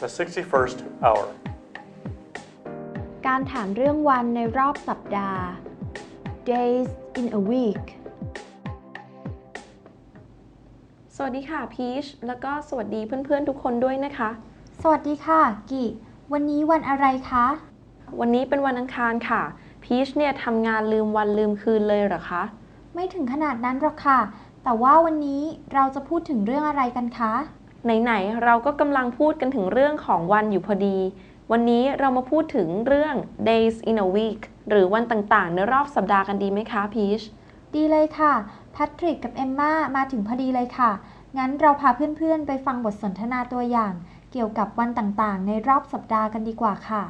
the 61st hour. การถามเรื่องวันในรอบสัปดาห์ days in a week สวัสดีค่ะพีชแล้วก็สวัสดีเพื่อนๆทุกคนด้วยนะคะ สวัสดีค่ะ กิวันนี้วันอะไรคะ วันนี้เป็นวันอังคารค่ะ พีชเนี่ยทำงานลืมวันลืมคืนเลยเหรอคะ ไม่ถึงขนาดนั้นหรอกค่ะ แต่ว่าวันนี้เราจะพูดถึงเรื่องอะไรกันคะ ไหนๆเราก็กำลังพูดกันถึงเรื่องของวันอยู่พอดี วันนี้เรามาพูดถึงเรื่อง days in a week หรือวันต่างๆ ในรอบสัปดาห์กันดีไหมคะพีชดีเลยค่ะ แพทริกกับเอมมามาถึงพอดีเลยค่ะ งั้นเราพาเพื่อนๆ ไปฟังบทสนทนาตัวอย่าง เกี่ยวกับวันต่างๆ ในรอบสัปดาห์กันดีกว่าค่ะ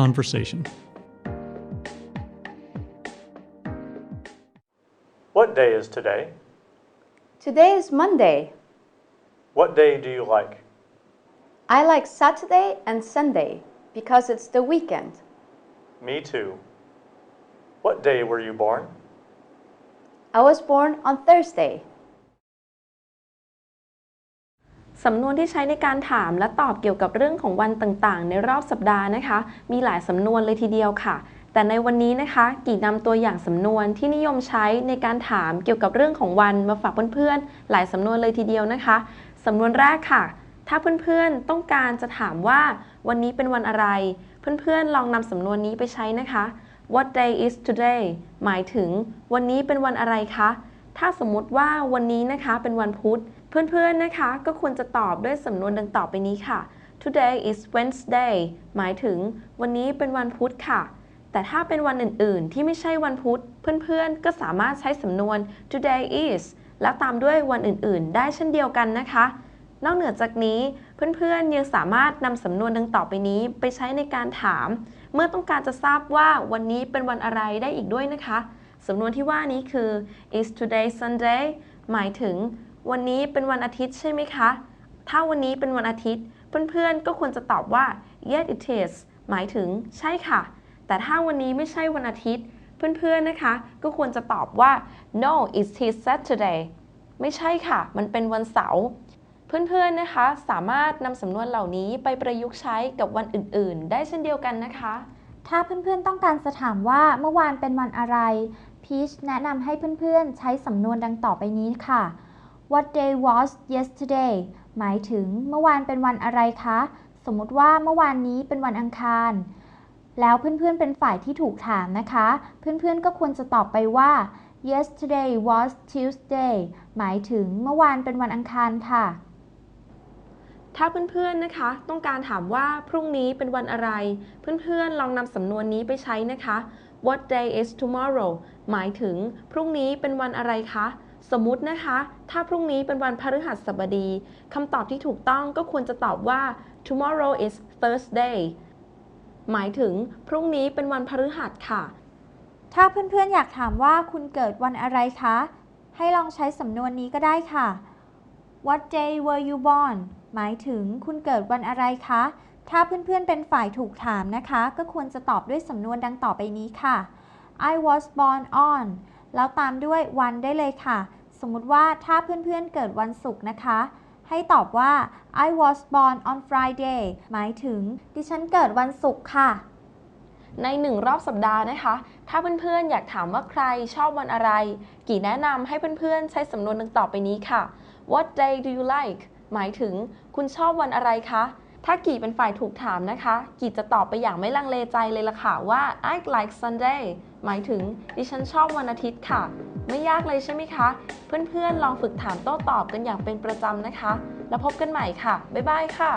Conversation. What day is today? Today is Monday. What day do you like? I like Saturday and Sunday because it's the weekend. Me too. What day were you born? I was born on Thursday. สำนวนที่ใช้ในการถามและตอบเกี่ยวกับเรื่องของวันต่างๆ ในรอบสัปดาห์นะคะ มีหลายสำนวนเลยทีเดียวค่ะ แต่ในวันนี้นะคะกี่นำตัวอย่างสำนวนที่นิยมใช้ในการถามเกี่ยวกับเรื่องของวันมาฝากเพื่อนๆ หลายสำนวนเลยทีเดียวนะคะสำนวนแรกค่ะ ถ้าเพื่อนๆต้องการจะถามว่าวันนี้เป็นวันอะไร เพื่อนๆลองนำสำนวนนี้ไปใช้นะคะ What day is today หมายถึง วันนี้เป็นวันอะไรคะ ถ้าสมมติว่าวันนี้นะคะเป็นวันพุธ เพื่อนๆนะคะ ก็ควรจะตอบด้วยสำนวนดังต่อไปนี้ค่ะ Today is Wednesday หมายถึง วันนี้เป็นวันพุธค่ะ แต่ถ้าเป็นวันอื่น ๆ ที่ไม่ใช่วันพุธ เพื่อน ๆ ก็สามารถใช้สำนวน today is แล้วตามด้วยวันอื่น ๆ ได้เช่นเดียวกันนะคะ นอกเหนือจากนี้ เพื่อน ๆ ยังสามารถนำสำนวนดังต่อไปนี้ไปใช้ในการถาม เมื่อต้องการจะทราบว่าวันนี้เป็นวันอะไรได้อีกด้วยนะคะ สำนวนที่ว่านี้คือ is today Sunday หมายถึง วันนี้เป็นวันอาทิตย์ใช่ไหมคะ ถ้าวันนี้เป็นวันอาทิตย์ เพื่อน ๆ ก็ควรจะตอบว่า yes it is หมายถึง ใช่ค่ะ แต่ถ้าวันนี้ไม่ใช่วันอาทิตย์ เพื่อนๆนะคะ ก็ควรจะตอบว่า no it's his Saturday ไม่ใช่ค่ะ มันเป็นวันเสาร์เพื่อนๆนะคะ สามารถนำสำนวนเหล่านี้ไปประยุกต์ใช้กับวันอื่นๆ ได้เช่นเดียวกันนะคะ ถ้าเพื่อนๆต้องการจะถามว่าเมื่อวานเป็นวันอะไรพีชแนะนำให้เพื่อนๆ ใช้สำนวนดังต่อไปนี้ค่ะ What day was yesterday หมายถึงเมื่อวานเป็นวันอะไรคะ สมมติว่าเมื่อวานนี้เป็นวันอังคาร แล้วเพื่อนๆเป็นฝ่ายที่ถูกถามนะคะ เพื่อนๆก็ควรจะตอบไปว่า yesterday was Tuesday หมายถึงเมื่อวานเป็นวันอังคารค่ะ ถ้าเพื่อนๆนะคะ ต้องการถามว่าพรุ่งนี้เป็นวันอะไร เพื่อนๆลองนำสำนวนนี้ไปใช้นะคะ What day is tomorrow หมายถึงพรุ่งนี้เป็นวันอะไรคะสมมตินะคะ ถ้าพรุ่งนี้เป็นวันพฤหัสบดีคำตอบที่ถูกต้องก็ควรจะตอบว่า tomorrow is Thursday หมายถึงพรุ่งนี้เป็นวันพฤหัสค่ะ ถ้าเพื่อนๆ อยากถามว่าคุณเกิดวันอะไรคะ ให้ลองใช้สำนวนนี้ก็ได้ค่ะ What day were you born หมายถึงคุณเกิดวันอะไรคะ ถ้าเพื่อนๆ เป็นฝ่ายถูกถามนะคะ ก็ควรจะตอบด้วยสำนวนดังต่อไปนี้ค่ะ I was born on แล้วตามด้วยวันได้เลยค่ะ สมมติว่าถ้าเพื่อนๆ เกิดวันศุกร์นะคะ ให้ตอบว่า I was born on Friday หมายถึง ดิฉันเกิดวันศุกร์ค่ะ ในหนึ่งรอบสัปดาห์นะคะ ถ้าเพื่อนๆ อยากถามว่าใครชอบวันอะไร กี่แนะนำให้เพื่อนๆ ใช้สำนวนดังต่อไปนี้ค่ะ What day do you like หมายถึง คุณชอบวันอะไรคะ ถ้ากี่เป็นฝ่ายถูกถามนะคะ กี่จะตอบไปอย่างไม่ลังเลใจเลยล่ะค่ะว่า I like Sunday หมายถึง ดิฉันชอบวันอาทิตย์ค่ะ ไม่ยากเลยใช่ไหมคะ เพื่อนๆลองฝึกถามโต้ตอบกันอย่างเป็นประจำนะคะ แล้วพบกันใหม่ค่ะ บ๊ายบายค่ะ